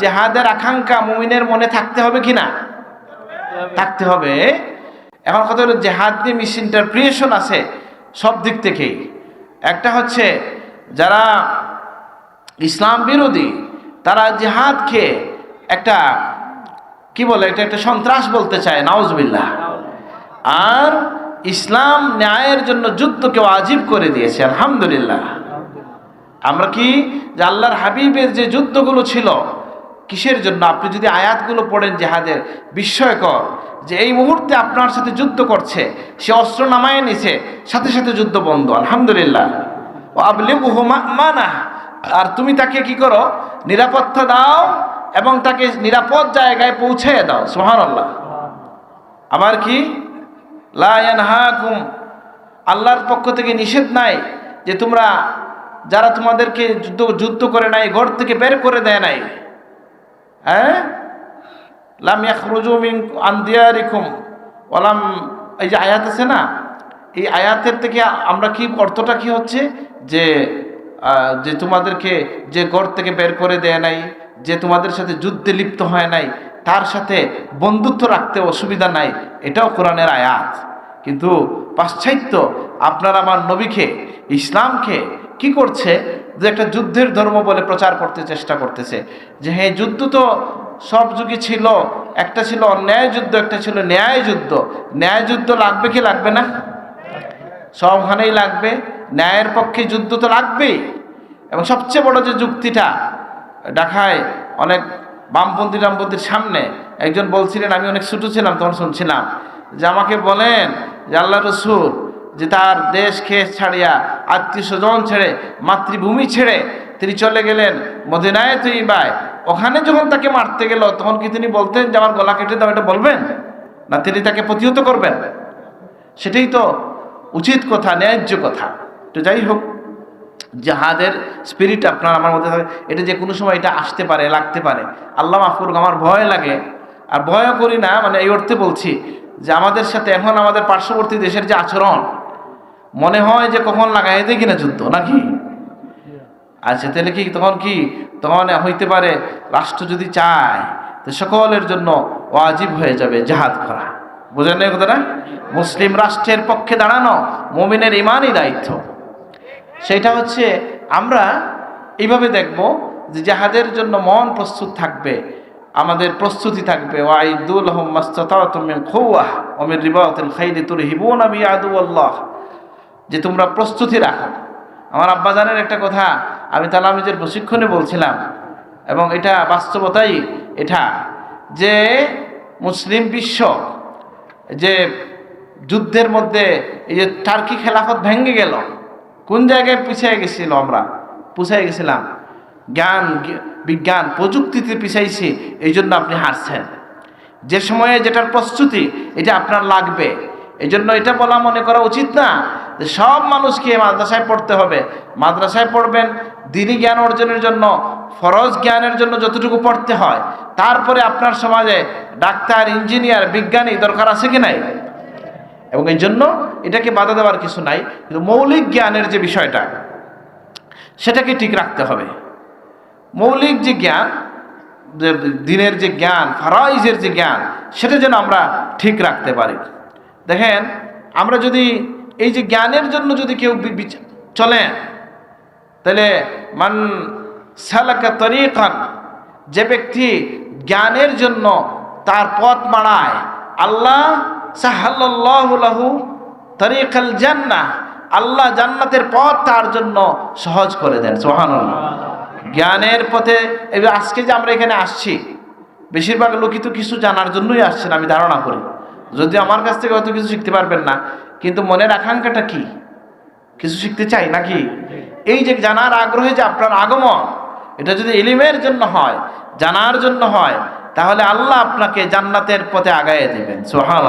জেহাদের আকাঙ্ক্ষা মুমিনের মনে থাকতে হবে কি না? থাকতে হবে। এখন কথা হলো, জেহাদ নিয়ে মিস ইন্টারপ্রিয়েশন আছে সব দিক থেকেই একটা হচ্ছে, যারা ইসলাম বিরোধী, তারা জেহাদকে একটা, কি বলে, এটা একটা সন্ত্রাস বলতে চায়, নাউজবিল্লাহ। আর ইসলাম ন্যায়ের জন্য যুদ্ধকে আজীব করে দিয়েছে, আলহামদুলিল্লাহ। আমরা কি যে আল্লাহর হাবিবের যে যুদ্ধগুলো ছিল কিসের জন্য? আপনি যদি আয়াতগুলো পড়েন জেহাদের, বিস্ময়কর যে এই মুহূর্তে আপনার সাথে যুদ্ধ করছে, সে অস্ত্র নামায় নিছে, সাথে সাথে যুদ্ধ বন্ধ, আলহামদুলিল্লাহ। ও আবলে মানা আর তুমি তাকে কি করো? নিরাপত্তা দাও এবং তাকে নিরাপদ জায়গায় পৌঁছে দাও সোহান আল্লাহ আবার কি? লায়ানহাকুম আল্লাহর পক্ষ থেকে নিষেধ নাই যে তোমরা, যারা তোমাদেরকে যুদ্ধ যুদ্ধ করে নাই, ঘর থেকে বের করে দেয় নাই। হ্যাঁ? লাম ইয়াখরুজু মিন আন দিয়ারিকুম ওয়ালাম, এই যে আয়াত আছে না, এই আয়াতের থেকে আমরা কি, অর্থটা কি হচ্ছে? যে যে তোমাদেরকে যে ঘর থেকে বের করে দেয় নাই, যে তোমাদের সাথে যুদ্ধে লিপ্ত হয় নাই, তার সাথে বন্ধুত্ব রাখতে অসুবিধা নাই, এটাও কোরআনের আয়াত। কিন্তু পাশ্চাত্য আপনার আমার নবীকে, ইসলামকে কি করছে? যে একটা যুদ্ধের ধর্ম বলে প্রচার করতে চেষ্টা করতেছে, যে হ্যাঁ যুদ্ধ তো সব যুগে ছিল, একটা ছিল অন্যায় যুদ্ধ, একটা ছিল ন্যায় যুদ্ধ। ন্যায় যুদ্ধ লাগবে কি লাগবে না? সবখানেই লাগবে। ন্যায়ের পক্ষে যুদ্ধ তো লাগবেই। এবং সবচেয়ে বড় যে যুক্তিটা, ঢাকায় অনেক বামপন্থী টামপন্থীর সামনে একজন বলছিলেন, আমি অনেক ছোটো ছিলাম, তখন শুনছিলাম যে আমাকে বলেন যে আল্লাহ রসুল যে তার দেশ খেয়ে ছাড়িয়া আত্মীয় স্বজন ছেড়ে, মাতৃভূমি ছেড়ে তিনি চলে গেলেন মদিনায় তুই বাই ওখানে যখন তাকে মারতে গেল, তখন কি তিনি বলতেন যে, আমার গলা কেটে দাও, এটা বলবেন? না, তিনি তাকে প্রতিহত করবেন? সেটাই তো উচিত কথা, ন্যায্য কথা। তো যাই হোক, জাহাদের স্পিরিট আপনার আমার মধ্যে থাকে, এটা যে কোনো সময় এটা আসতে পারে, লাগতে পারে। আল্লাহ মাফুর আমার ভয় লাগে। আর ভয়ও করি না মানে এই অর্থে বলছি যে, আমাদের সাথে এখন আমাদের পার্শ্ববর্তী দেশের যে আচরণ মনে হয় যে কখন লাগাই দেয় কিনা যুদ্ধ নাকি? আচ্ছা তাহলে কি তখন কি, তখন হইতে পারে রাষ্ট্র যদি চায়, তো সকলের জন্য ওয়াজিব হয়ে যাবে জাহাদ করা। বোঝেন না কথাটা? মুসলিম রাষ্ট্রের পক্ষে দাঁড়ানো মুমিনের ইমানই দায়িত্ব। সেটা হচ্ছে আমরা এইভাবে দেখব যে জাহাদের জন্য মন প্রস্তুত থাকবে, আমাদের প্রস্তুতি থাকবে। ওয়াইদুল হমিন খৌয়াহ অমির রিবাউল খাইলি তুর হিবুন আমি আদু আল্লাহ। যে তোমরা প্রস্তুতি রাখো। আমার আব্বাজানের একটা কথা, আমি তালামিজের প্রশিক্ষণে বলছিলাম, এবং এটা বাস্তবতাই এটা, যে মুসলিম বিশ্ব, যে যুদ্ধের মধ্যে এই যে টার্কি খেলাফত ভেঙে গেল, কোন জায়গায় পিছিয়ে গেছিল আমরা? পুষাই গেছিলাম। জ্ঞান, বিজ্ঞান প্রযুক্তিতে পিছাইছি, এই জন্য আপনি হারছেন। যে সময়ে যেটার প্রস্তুতি, এটা আপনার লাগবে। এই জন্য এটা বলা মনে করা উচিত না যে সব মানুষকে মাদ্রাসায় পড়তে হবে। মাদ্রাসায় পড়বেন দিনই জ্ঞান অর্জনের জন্য, ফরজ জ্ঞানের জন্য যতটুকু পড়তে হয়। তারপরে আপনার সমাজে ডাক্তার, ইঞ্জিনিয়ার, বিজ্ঞানী দরকার আছে কি নাই? এবং এই জন্য এটাকে বাধা দেওয়ার কিছু নাই, কিন্তু মৌলিক জ্ঞানের যে বিষয়টা, সেটাকে ঠিক রাখতে হবে। মৌলিক যে জ্ঞান, যে দিনের যে জ্ঞান, ফারাইজের যে জ্ঞান, সেটা যেন আমরা ঠিক রাখতে পারি। দেখেন, আমরা যদি এই যে জ্ঞানের জন্য যদি কেউ বিচ- তাহলে মান সালাকা তরিকান, যে ব্যক্তি জ্ঞানের জন্য তার পথ বাড়ায় আল্লাহ সাহাল্লাহু তরিকাল জান্নাহ, আল্লাহ জান্নাতের পথ তার জন্য সহজ করে দেন সোহানুল্লাহ জ্ঞানের পথে এবার আজকে যে আমরা এখানে আসছি, বেশিরভাগ লোকই তো কিছু জানার জন্যই আসছেন আমি ধারণা করি। যদি আমার কাছ থেকে হয়তো কিছু শিখতে পারবেন না কিন্তু মনের আকাঙ্ক্ষাটা কি? কিছু শিখতে চাই নাকি? এই যে জানার আগ্রহে যে আপনার আগমন, এটা যদি এলিমের জন্য হয়, জানার জন্য হয়, তাহলে আল্লাহ আপনাকে জান্নাতের পথে আগায় দেবেন সোহান